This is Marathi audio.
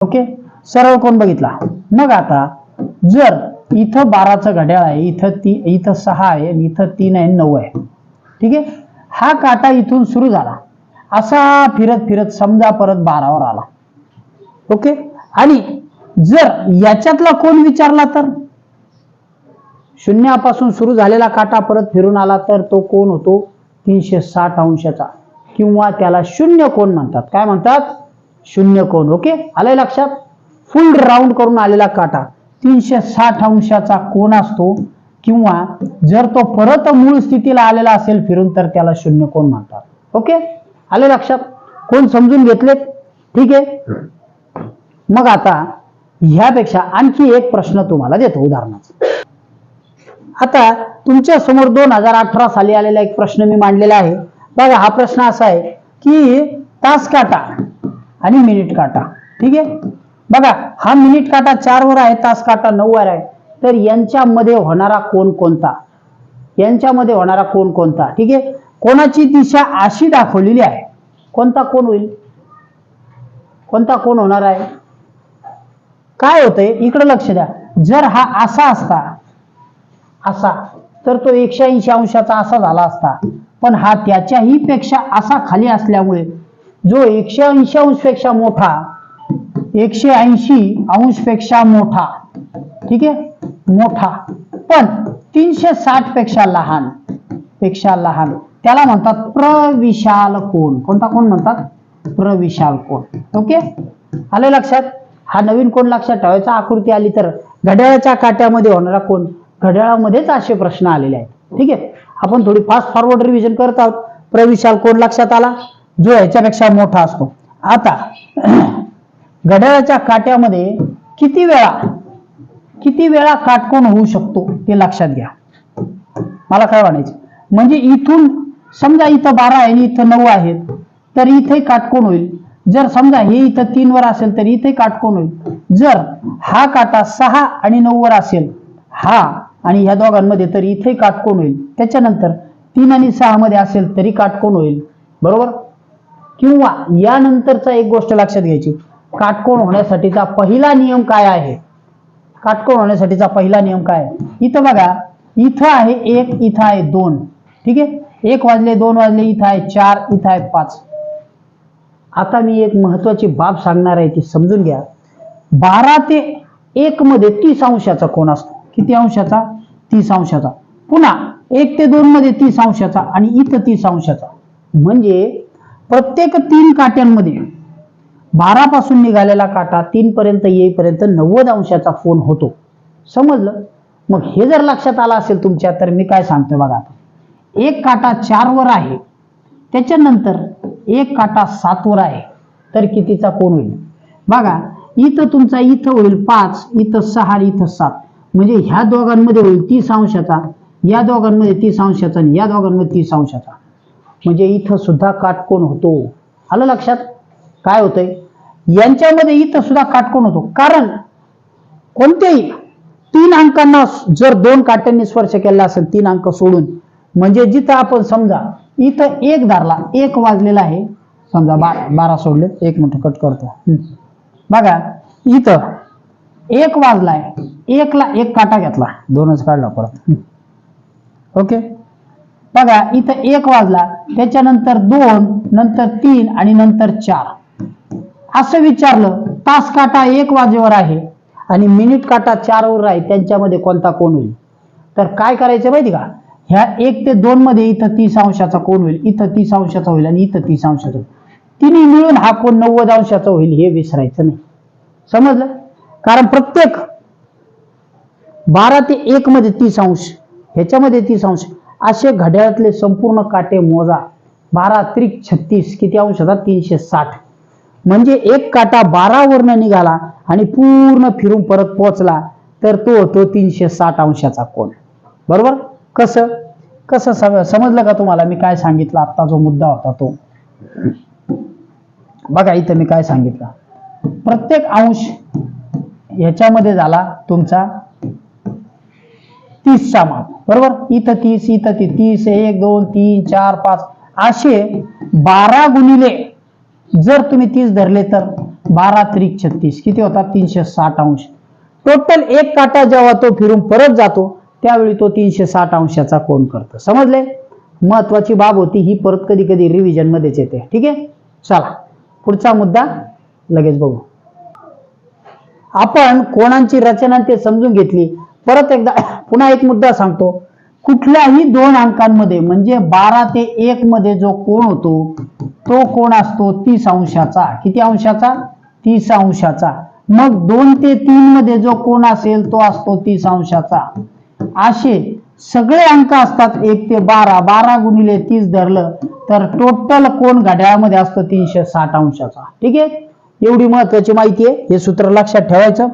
ओके? सरळ कोण बघितला? मग आता जर इथं बाराचं घड्याळ आहे इथं ती इथं सहा आहे आणि इथं तीन आहे नऊ आहे. ठीक आहे? हा काटा इथून सुरू झाला. असा फिरत फिरत समजा परत बारावर आला. ओके? आणि जर याच्यातला कोण विचारला तर? शून्यापासून सुरू झालेला काटा परत फिरून आला तर तो कोण होतो? तीनशे साठ अंशाचा. किंवा त्याला शून्य कोण म्हणतात? काय म्हणतात? शून्य कोण ओके? आलंय लक्षात? फुल राऊंड करून आलेला काटा. तीनशे साठ अंशाचा कोण असतो? किंवा जर तो परत मूळ स्थितीला आलेला असेल फिरून तर त्याला शून्य कोण म्हणतात? ओके? आले लक्षात? कोण समजून घेतलेत? ठीक आहे? मग आता ह्यापेक्षा आणखी एक प्रश्न तुम्हाला देतो उदाहरणाचा. आता तुमच्यासमोर दोन हजार अठरा साली आलेला एक प्रश्न मी मांडलेला आहे. बघा हा प्रश्न असा आहे की तास काटा. आणि मिनिट काटा. ठीक आहे? बघा हा मिनिट काटा चार वर आहे तास काटा नऊ वर आहे. तर यांच्यामध्ये होणारा कोण कोणता? यांच्यामध्ये होणारा कोण कोणता? ठीक आहे? कोणाची दिशा अशी दाखवलेली आहे? कोणता कोण होईल? कोणता कोण होणार आहे? काय होतंय? इकडे लक्ष द्या. जर हा असा असता असा तर तो एकशे ऐंशी अंशाचा असा झाला असता. पण हा त्याच्याही पेक्षा असा खाली असल्यामुळे जो एकशे ऐंशी अंशपेक्षा मोठा एकशे ऐंशी अंशपेक्षा मोठा ठीक आहे? मोठा. पण तीनशे साठपेक्षा लहानपेक्षा लहान. त्याला म्हणतात प्रविशाल कोण? कोणता कोण म्हणतात? प्रविशाल कोण. ओके? आले लक्षात? हा नवीन कोण लक्षात ठेवायचा? आकृती आली तर घड्याळाच्या काट्यामध्ये होणारा कोण? घड्याळामध्येच असे प्रश्न आलेले आहेत. ठीक आहे? आपण थोडी फास्ट फॉरवर्ड रिव्हिजन करत आहोत. प्रविशाल कोण लक्षात आला? जो याच्यापेक्षा मोठा असतो. आता घड्याळाच्या काट्यामध्ये किती वेळा किती वेळा काटकोण होऊ शकतो ते लक्षात घ्या. मला काय म्हणायचं? म्हणजे इथून समजा इथं बारा आहे आणि इथं नऊ आहेत तर इथे काटकोण होईल. जर समजा हे इथं तीन वर असेल तर इथे काटकोण होईल. जर हा काटा सहा आणि नऊ वर असेल हा आणि ह्या दोघांमध्ये तर इथे काटकोण होईल. त्याच्यानंतर तीन आणि सहा मध्ये असेल तरी काटकोण होईल. बरोबर? किंवा यानंतरचा एक गोष्ट लक्षात घ्यायची. काटकोण होण्यासाठीचा पहिला नियम काय आहे? काटकोण होण्यासाठीचा पहिला नियम काय आहे? इथं बघा इथं आहे एक इथं आहे दोन. ठीक आहे? एक वाजले दोन वाजले इथं आहे चार इथं आहे पाच. आता मी एक महत्वाची बाब सांगणार आहे ती समजून घ्या. बारा ते एक मध्ये तीस अंशाचा कोण असतो. किती अंशाचा? तीस अंशाचा. पुन्हा एक ते दोन मध्ये तीस अंशाचा आणि इथं तीस अंशाचा. म्हणजे प्रत्येक तीन काट्यांमध्ये बारा पासून निघालेला काटा तीन पर्यंत येईपर्यंत नव्वद अंशाचा फोन होतो. समजलं? मग हे जर लक्षात आलं असेल तुमच्या तर मी काय सांगतोय बघा एक काटा चार वर आहे त्याच्यानंतर एक काटा सात वर आहे तर कितीचा कोण होईल? बघा इथं तुमचा इथं होईल पाच इथं सहा इथं सात. म्हणजे ह्या दोघांमध्ये होईल तीस अंशाचा या दोघांमध्ये तीस अंशाचा आणि या दोघांमध्ये तीस अंशाचा. म्हणजे इथं सुद्धा काटकोण होतो. आलं लक्षात? काय होतंय? यांच्यामध्ये इथं सुद्धा काटकोण होतो. कारण कोणत्याही तीन अंकांना जर दोन काट्यांनी स्पर्श केला असेल तीन अंक सोडून म्हणजे जिथं आपण समजा इथं एक धरला एक वाजलेला आहे समजा बारा बारा सोडले एक मिनिट कट करतो. बघा इथं एक वाजलाय एकला एक काटा घेतला दोनच काढला परत. ओके? बघा इथं एक वाजला. त्याच्यानंतर दोन नंतर तीन आणि नंतर चार. असं विचारलं तास काटा एक वाजेवर आहे आणि मिनिट काटा चारवर आहे त्यांच्यामध्ये कोणता कोण होईल? तर काय करायचं माहिती का? ह्या एक ते दोन मध्ये इथं तीस अंशाचा कोण होईल? इथं तीस अंशाचा होईल आणि इथं तीस अंशाचा होईल. तिन्ही मिळून हा कोण नव्वद अंशाचा होईल हे विसरायचं नाही. समजलं? कारण प्रत्येक बारा ते एक मध्ये तीस अंश ह्याच्यामध्ये तीस अंश असे घड्याळातले संपूर्ण काटे मोजा. बारा त्रिक छत्तीस किती अंश होतात तीनशे साठ. म्हणजे एक काटा बारा वरनं निघाला आणि पूर्ण फिरून परत पोहोचला तर तो होतो तीनशे साठ अंशाचा कोण बरोबर? कसं? कसं सम- समजलं का तुम्हाला? मी काय सांगितलं? आत्ता जो मुद्दा होता तो. बघा इथं मी काय सांगितलं? प्रत्येक अंश ह्याच्यामध्ये झाला तुमचा तीसचा माप. बरोबर? इथं तीस इथं ती तीस एक दोन तीन चार पाच. असे बारा गुणिले जर तुम्ही तीस धरले तर बारा त्रिक छत्तीस. किती होता? तीनशे साठ अंश. टोटल एक काटा जेव्हा तो फिरून परत जातो त्यावेळी तो तीनशे साठ अंशाचा कोण करतो. समजले? महत्वाची बाब होती ही परत कधी कधी रिव्हिजन मध्येच येते. ठीक आहे? चला. पुढचा मुद्दा लगेच बघू. आपण कोणाची रचना ते समजून घेतली? परत एकदा पुन्हा एक मुद्दा सांगतो. कुठल्याही दोन अंकांमध्ये म्हणजे बारा ते एक मध्ये जो कोण होतो तो कोण असतो तीस अंशाचा. किती अंशाचा? तीस अंशाचा. मग दोन ते तीन मध्ये जो कोण असेल तो असतो तीस अंशाचा. असे सगळे अंक असतात एक ते बारा. बारा गुणिले तीस धरलं तर टोटल कोण घड्याळामध्ये असतो तीनशे साठ अंशाचा. ठीक आहे? एवढी महत्वाची माहिती आहे. हे सूत्र लक्षात ठेवायचं.